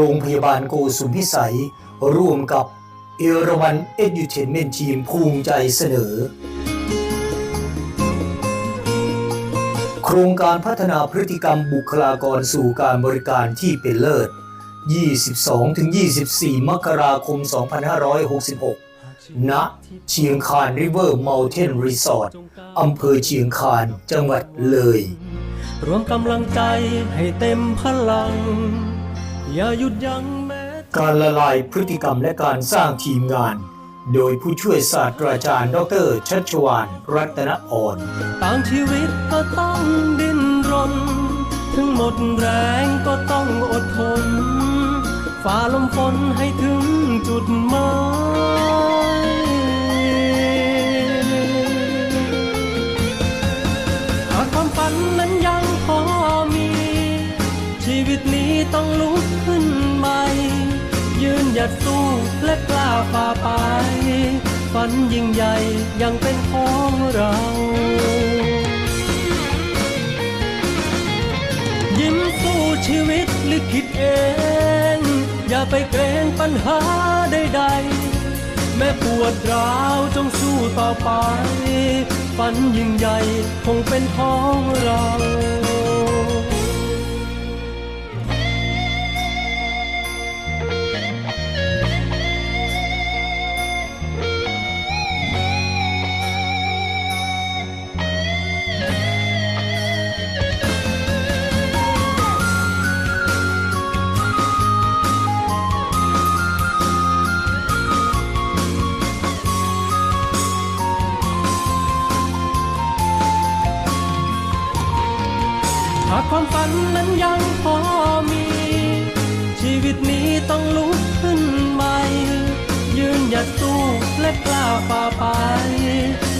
รงพยาบาลโกสุมพิสัย ร่วมกับเอราวันเอ็ดยูเทนเมนทีมภูมิใจเสนอ โครงการพัฒนาพฤติกรรมบุคลากรสู่การบริการที่เป็นเลิศ 22-24 มกราคม 2566 ณ เชียงคานริเวอร์ม t ลเทนรีสอร์ทอำเภอเชียงคานจังหวัดเลย รวมกำลังใจให้เต็มพลัง อย่าหยุดยั้งแม้การละลายพฤติกรรมและการสร้างทีมงาน โดยผู้ช่วยศาสตราจารย์ ดรชัชวานรัตนอ่อนต่างชีวิตก็ต้องดิ้นรน ถึงหมดแรงก็ต้องอดทนฝ่าลมฝนให้ถึงจุดหมาย ยัดสู้และกล้าฝ่าไป ฝันยิ่งใหญ่ยังเป็นของเรายิ้มสู้ชีวิตลิขิตเอง อย่าไปเกรงปัญหาใดๆ แม้ปวดร้าวจงสู้ต่อไป ฝันยิ่งใหญ่คงเป็นของเรา ต้องลุกขึ้นใหม่ยืนหยัดสู้และกล้าฝ่าไป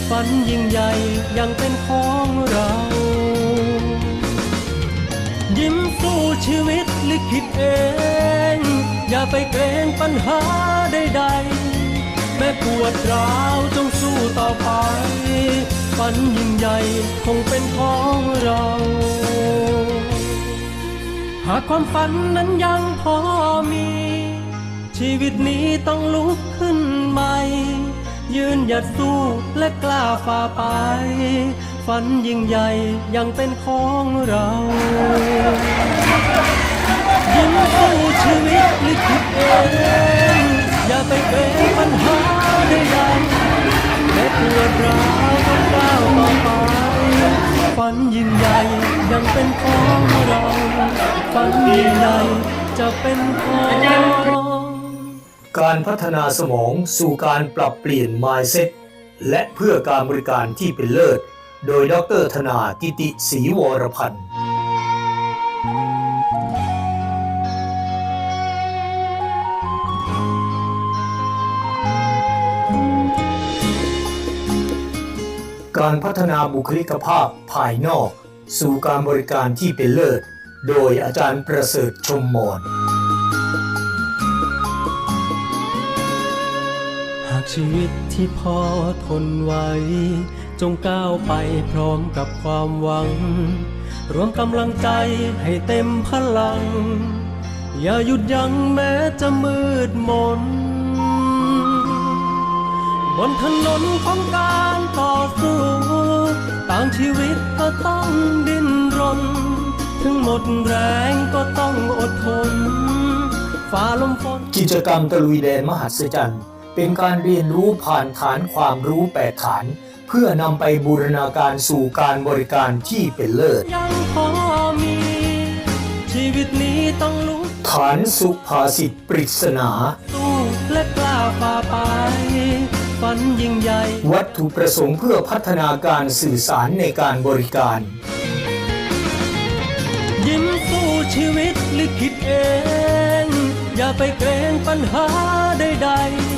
ฝันยิ่งใหญ่ยังเป็นของเรา ยิ้มสู้ชีวิตลิขิตเอง อย่าไปเกรงปัญหาใดๆ แม้ปวดร้าวจงสู้ต่อไป ฝันยิ่งใหญ่คงเป็นของเราากความฝันนั้นยังพอมี ชีวิตนี้ต้องลุกขึ้นใหม่ ยืนหยัดสู้และกล้าฝ่าไป ฝันยิ่งใหญ่ยังเป็นของเรายิ้มสู้ชีวิตลิขิตเองอย่าไปเกรงปัญหาใดๆแม้ปวดร้าวต้องก้าวต่อไปฝันยิ่งใหญ่ยังเป็นของเรา ฝันใหญ่จะเป็นของการพัฒนาสมองสู่การปรับเปลี่ยน mindset และเพื่อการบริการที่เป็นเลิศ โดยดรธนากิติศรีวรพันธ์การพัฒนาบุคลิกภาพภายนอก สู่การบริการที่เป็นเลิศ โดยอาจารย์ประเสริฐชมมอนหากชีวิตที่พอทนไหวจงก้าวไปพร้อมกับความหวัง รวมกำลังใจให้เต็มพลัง อย่าหยุดยั้งแม้จะมืดมน บนถนนของการต่อสู้ต่างชีวิต หมดแรงก็ต้องอดทนฝ่าลมฝนกิจกรรมตะลุยแดนมหัศจรรย์ เป็นการเรียนรู้ผ่านฐานความรู้แปดฐาน เพื่อนำไปบูรณาการสู่การบริการที่เป็นเลิศยังพอมีชีวิตนี้ต้องลุกฐานสุภาษิตปริศนาสู้และกล้าฝ่าไปฝันยิ่งใหญ่ วัตถุประสงค์เพื่อพัฒนาการสื่อสารในการบริการ ยิ้มสู้ชีวิตลิขิตเอง อย่าไปเกรงปัญหาใด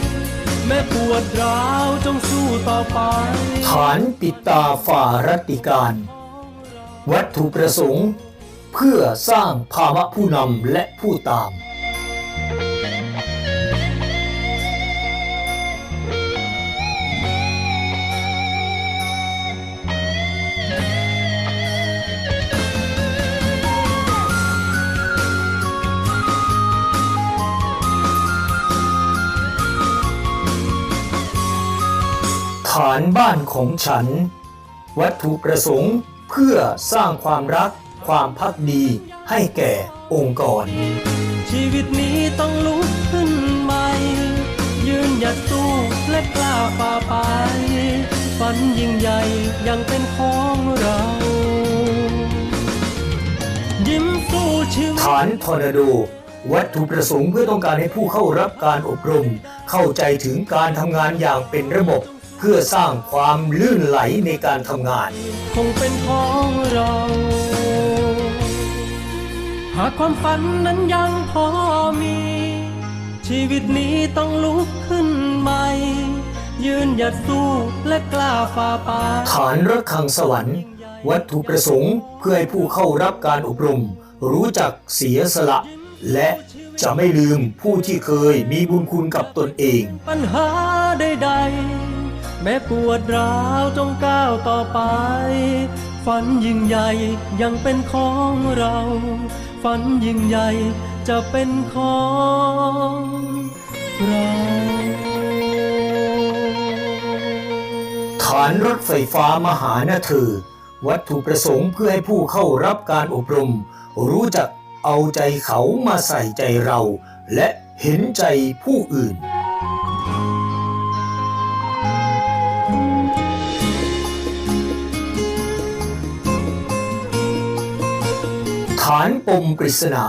ๆแม้ปวดร้าวจงสู้ต่อไป ฐานปิดตาฝ่ารัติการ วัตถุประสงค์ เพื่อสร้างภาวะผู้นำและผู้ตามานบ้านของฉัน วัตถุประสงค์เพื่อสร้างความรักความพักดีให้แก่องค์กร ชีวิตนี้ต้องลุกขึ้นใหม่ ยืนหยัดสู้และกล้าฝ่าไปฝันยิ่งใหญ่ยังเป็นของเรายิ้มสู้ชีวิตฐานทอร์นาโดวัตถุประสงค์เพื่อต้องการให้ผู้เข้ารับการอบรม เข้าใจถึงการทำงานอย่างเป็นระบบเพื่อสร้างความลื่นไหลในการทำงาน คงเป็นของเรา หากความฝันนั้นยังพอมี ชีวิตนี้ต้องลุกขึ้นใหม่ ยืนหยัดสู้และกล้าฝ่าไปฐานระฆังสวรรค์ วัตถุประสงค์เพื่อให้ผู้เข้ารับการอบรม รู้จักเสียสละ และจะไม่ลืมผู้ที่เคยมีบุญคุณกับตนเอง ปัญหาใดๆ แม้ปวดร้าวจงก้าวต่อไป ฝันยิ่งใหญ่ยังเป็นของเรา ฝันยิ่งใหญ่จะเป็นของเราฐานรถไฟฟ้ามหานาเธอวัตถุประสงค์เพื่อให้ผู้เข้ารับการอบรม รู้จักเอาใจเขามาใส่ใจเรา และเห็นใจผู้อื่น ฐานปมปริศนา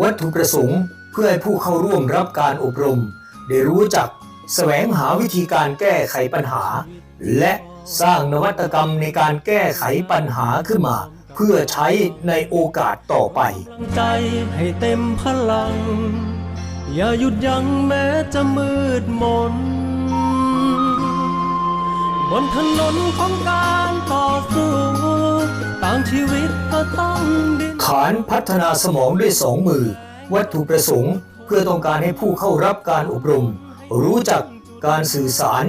วัตถุประสงค์เพื่อให้ผู้เข้าร่วมรับการอบรม ได้รู้จักแสวงหาวิธีการแก้ไขปัญหา และสร้างนวัตกรรมในการแก้ไขปัญหาขึ้นมา เพื่อใช้ในโอกาสต่อไปใจให้เต็มพลัง อย่าหยุดยั้งแม้จะมืดมน บนถนนของการต่อสู้ต่างชีวิตก็ต้องดิ้นฐานพัฒนาสมองด้วยสองมือ วัตถุประสงค์ เพื่อต้องการให้ผู้เข้ารับการอบรม รู้จักการสื่อสาร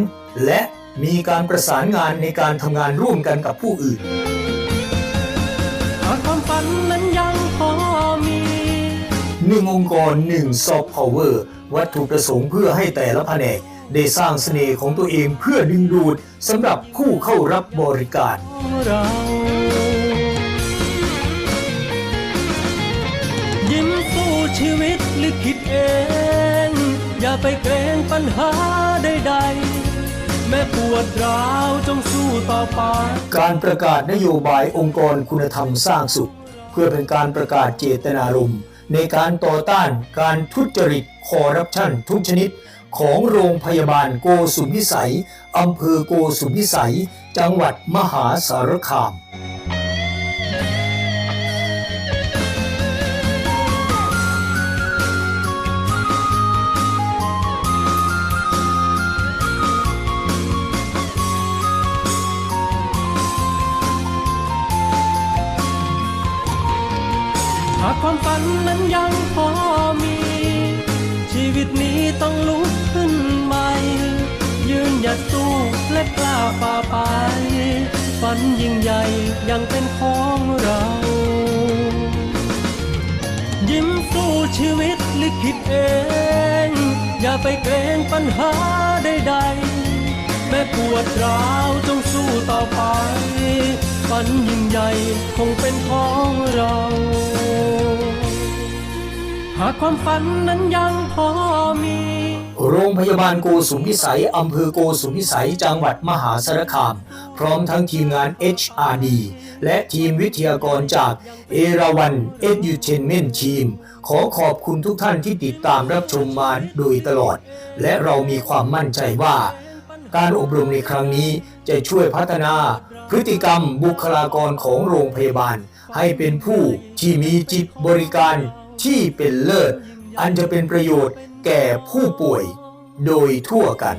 และมีการประสานงานในการทำงานร่วมกันกับผู้อื่นหากความฝันนั้นยังพอมีหนึ่งองค์กรหนึ่งซอฟต์พาวเวอร์วัตถุประสงค์เพื่อให้แต่ละแผนก ได้สร้างเสน่ห์ของตัวเองเพื่อดึงดูดสำหรับผู้เข้ารับบริการเรายิ้มสู้ชีวิตลิขิตเอง อย่าไปเกรงปัญหาใดๆ แม้ปวดร้าวจงสู้ต่อไป การประกาศนโยบายองค์กรคุณธรรมสร้างสุข เพื่อเป็นการประกาศเจตนารมณ์ในการต่อต้านการทุจริตคอร์รัปชันทุกชนิด ของโรงพยาบาลโกสุมพิสัยอำเภอโกสุมพิสัย จังหวัดมหาสารคาม วิตนี้ต้องลุกขึ้นใหม่ ยืนหยัดสู้และกล้าฝ่าไปฝันยิ่งใหญ่ยังเป็นของเรา ยิ้มสู้ชีวิตลิขิตเอง อย่าไปเกรงปัญหาใดๆแม้ปวดร้าวจงสู้ต่อไปฝันยิ่งใหญ่คงเป็นของเรา หากความฝันนั้นยัง อมี โรงพยาบาลโกสุมพิสัย อำเภอโกสุมพิสัย จังหวัดมหาสารคาม พร้อมทั้งทีมงาน HRD และทีมวิทยากรจากเอราวัน Edutainment Team ขอขอบคุณทุกท่านที่ติดตามรับชมมาโดยตลอด และเรามีความมั่นใจว่า การอบรมในครั้งนี้จะช่วยพัฒนาพฤติกรรมบุคลากรของโรงพยาบาล ให้เป็นผู้ที่มีจิตบริการที่เป็นเลิศ อันจะเป็นประโยชน์แก่ผู้ป่วยโดยทั่วกัน